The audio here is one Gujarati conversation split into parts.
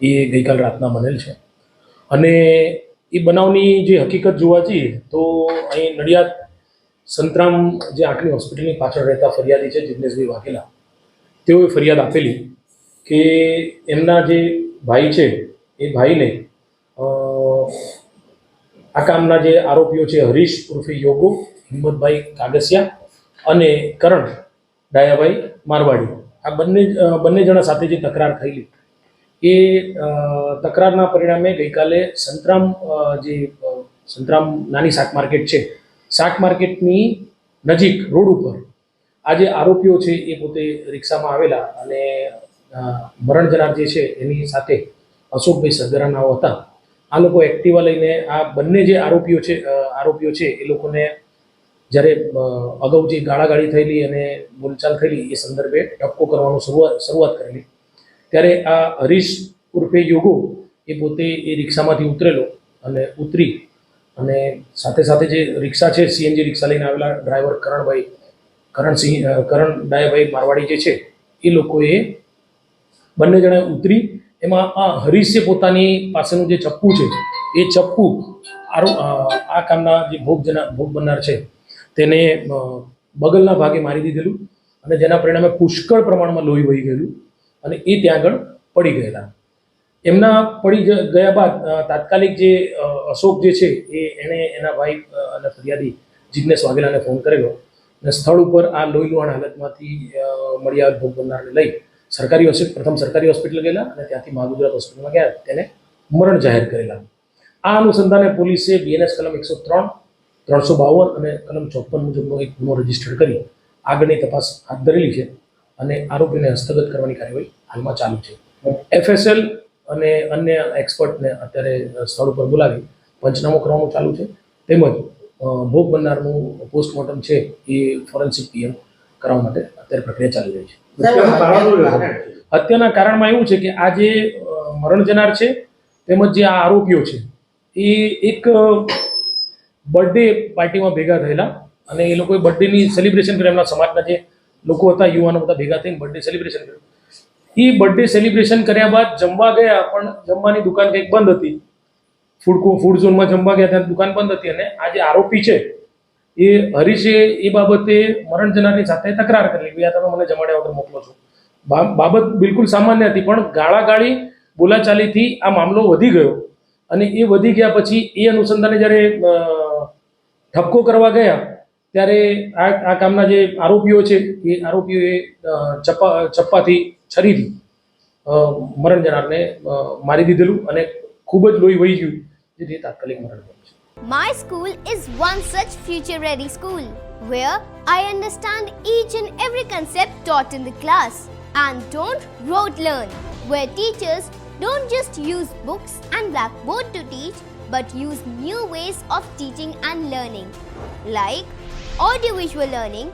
એ ગઈકાલ રાતના બનેલ છે. અને એ બનાવની જે હકીકત જોવા જઈએ તો અહીં નડિયાદ સંતરામ જે આટલી હોસ્પિટલની પાછળ રહેતા ફરિયાદી છે જિગ્નેશભાઈ વાઘેલા, તેઓએ ફરિયાદ આપેલી કે એમના જે ભાઈ છે, એ ભાઈને આ કામના જે આરોપીઓ છે હરીશ ઉર્ફે યોગુ, હિંમતભાઈ કાગસિયા અને કરણ ડાયાભાઈ મારવાડી, આ બંને બંને જણા સાથે જે તકરાર થયેલી એ તકરારના પરિણામે ગઈકાલે સંતરામ જે સંતરામ નાની શાક માર્કેટ છે, શાક માર્કેટની નજીક રોડ ઉપર આ જે આરોપીઓ છે એ પોતે રિક્ષામાં આવેલા અને મરણ જનાર જે છે એની સાથે અશોકભાઈ સગરાનાઓ હતા. આ લોકો એક્ટિવા લઈને આ બંને જે આરોપીઓ છે આરોપીઓ છે એ લોકોને જ્યારે અગાઉ જે ગાળાગાળી થયેલી અને બોલચાલ થયેલી એ સંદર્ભે ટપકો કરવાનું શરૂઆત શરૂઆત કરેલી. ત્યારે આ હરીશ ઉર્ફે યોગો એ પોતે એ રિક્ષામાંથી ઉતરેલો અને ઉતરી અને સાથે સાથે જે રિક્ષા છે, સીએનજી રિક્ષા લઈને આવેલા ડ્રાઈવર કરણભાઈ, કરણસિંહ કરણ ડાયાભાઈ મારવાડી જે છે, એ લોકોએ બંને જણાએ ઉતરી. એમાં આ હરીશે પોતાની પાસેનું જે ચપ્પુ છે, એ ચપ્પુ આરો આ કામના જે ભોગ જના, ભોગ બનનાર છે, તેને બગલના ભાગે મારી દીધેલું અને જેના પરિણામે પુષ્કળ પ્રમાણમાં લોહી વહી ગયેલું. અને એ ત્યાં આગળ પડી ગયેલા. એમના પડી ગયા બાદ તાત્કાલિક જે અશોક જે છે, એ એણે એના ભાઈ અને ફરિયાદી જિજ્ઞેશ વાઘેલાને ફોન કરેલો અને સ્થળ ઉપર આ લોહી હાલતમાંથી મળી આવેલ ભોગ બનનારને લઈ સરકારી હોસ્પિટલ પ્રથમ સરકારી હોસ્પિટલ ગયેલા અને ત્યાંથી મહાગુજરાત હોસ્પિટલમાં ગયા, તેને મરણ જાહેર કરેલા. આ અનુસંધાને પોલીસે બીએનએસ કલમ એકસો ત્રણ, ત્રણસો બાવન અને કલમ ચોપન મુજબનો એક ગુનો રજિસ્ટર કરી આગળની તપાસ હાથ ધરેલી છે અને આરોપીને હસ્તગત કરવાની કાર્યવાહી હાલમાં ચાલુ છે. એફએસએલ અને અન્ય એક્સપર્ટને અત્યારે સ્થળ ઉપર બોલાવી પંચનામું કરવાનું ચાલુ છે. તેમજ ભોગ બનનારનું પોસ્ટમોર્ટમ છે એ ફોરેન્સિક પીએમ કરવા માટે અત્યારે પ્રક્રિયા ચાલી રહી છે. હત્યાના કારણમાં એવું છે કે આ જે મરણ જનાર છે તેમજ જે આ આરોપીઓ છે એ એક બર્થડે પાર્ટીમાં ભેગા થયેલા અને એ લોકોએ બર્થડેની સેલિબ્રેશન કર્યું. એમના સમાજના જે લોકો હતા યુવાનો બધા ભેગા થઈને બર્થડે સેલિબ્રેશન કર્યું. એ બર્થડે સેલિબ્રેશન કર્યા બાદ જમવા ગયા, પણ જમવાની દુકાન કંઈક બંધ હતી. ફૂડ ફૂડ ઝોનમાં જમવા ગયા ત્યાં દુકાન બંધ હતી અને આ જે આરોપી છે. એ હરીશે એ બાબતે મરણ જનારની સાથે તકરાર કરી કે આ તમે મને જમાડ્યા વગર મોકલો છો. બાબત બિલકુલ સામાન્ય હતી, પણ ગાળાગાળી બોલાચાલીથી આ મામલો વધી ગયો. અને એ વધી ગયા પછી એ અનુસંધાને જ્યારે ઠપકો કરવા ગયા, ત્યારે આ આ કામના જે આરોપીઓ છે, એ આરોપીઓએ ચપ્પા ચપ્પાથી છરીથી મરણ જનારને મારી દીધેલું અને ખૂબ જ લોહી વહી ગયું જેથી તાત્કાલિક મરણ પામ્યું છે My school is one such future ready school where I understand each and every concept taught in the class and don't rote learn, where teachers don't just use books and blackboard to teach but use new ways of teaching and learning like audiovisual learning,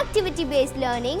activity based learning,